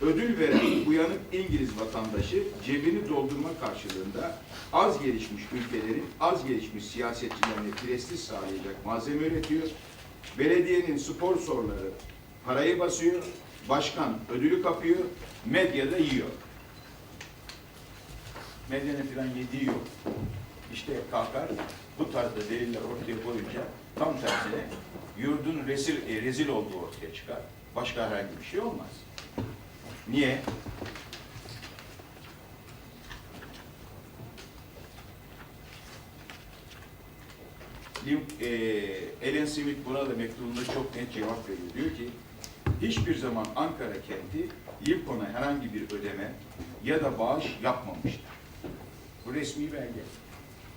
ödül veren uyanık İngiliz vatandaşı cebini doldurma karşılığında az gelişmiş ülkelerin az gelişmiş siyasetçilerine prestij sağlayacak malzeme üretiyor. Belediyenin sponsorları parayı basıyor, başkan ödülü kapıyor, medyada yiyor. Medyanın filan yediği yok. İşte kalkar bu tarzda deliller ortaya koyunca tam tersine yurdun rezil, e, rezil olduğu ortaya çıkar. Başka herhangi bir şey olmaz. Niye? Lim- e, Ellen Smith buna da mektubunda çok net cevap veriyor. Diyor ki, hiçbir zaman Ankara kenti Lipkon'a herhangi bir ödeme ya da bağış yapmamıştır. Bu resmi belge.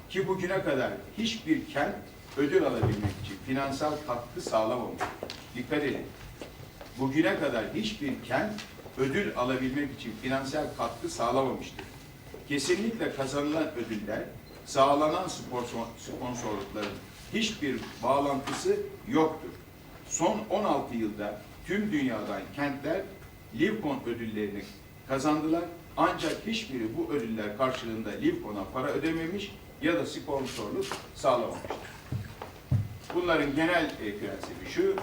Ki bugüne kadar hiçbir kent ödül alabilmek için finansal katkı sağlamamıştır. Dikkat edin. Bugüne kadar hiçbir kent ödül alabilmek için finansal katkı sağlamamıştır. Kesinlikle kazanılan ödüller sağlanan sponsor, sponsorlukların hiçbir bağlantısı yoktur. Son 16 yılda tüm dünyadan kentler Livcon ödüllerini kazandılar. Ancak hiçbiri bu ödüller karşılığında Livcon'a para ödememiş ya da sponsorluk sağlamamıştır. Bunların genel e, prensibi şu,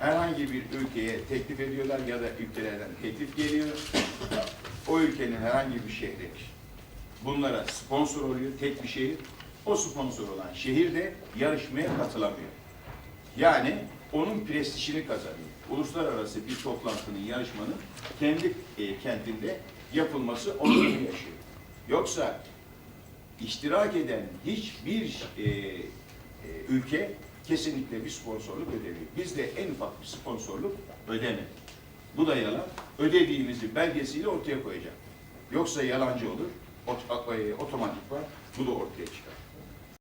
herhangi bir ülkeye teklif ediyorlar ya da ülkelerden teklif geliyor. O ülkenin herhangi bir şehri bunlara sponsor oluyor, tek bir şehir. O sponsor olan şehir de yarışmaya katılamıyor. Yani onun prestijini kazanıyor. Uluslararası bir toplantının, yarışmanın kendi e, kentinde yapılması onurunu yaşıyor. Yoksa iştirak eden hiçbir e, e, ülke kesinlikle bir sponsorluk ödemiyor. Biz de en ufak bir sponsorluk ödemedik. Bu da yalan. Ödediğimizi belgesiyle ortaya koyacak. Yoksa yalancı olur. E, otomatik var. Bu da ortaya çıkar.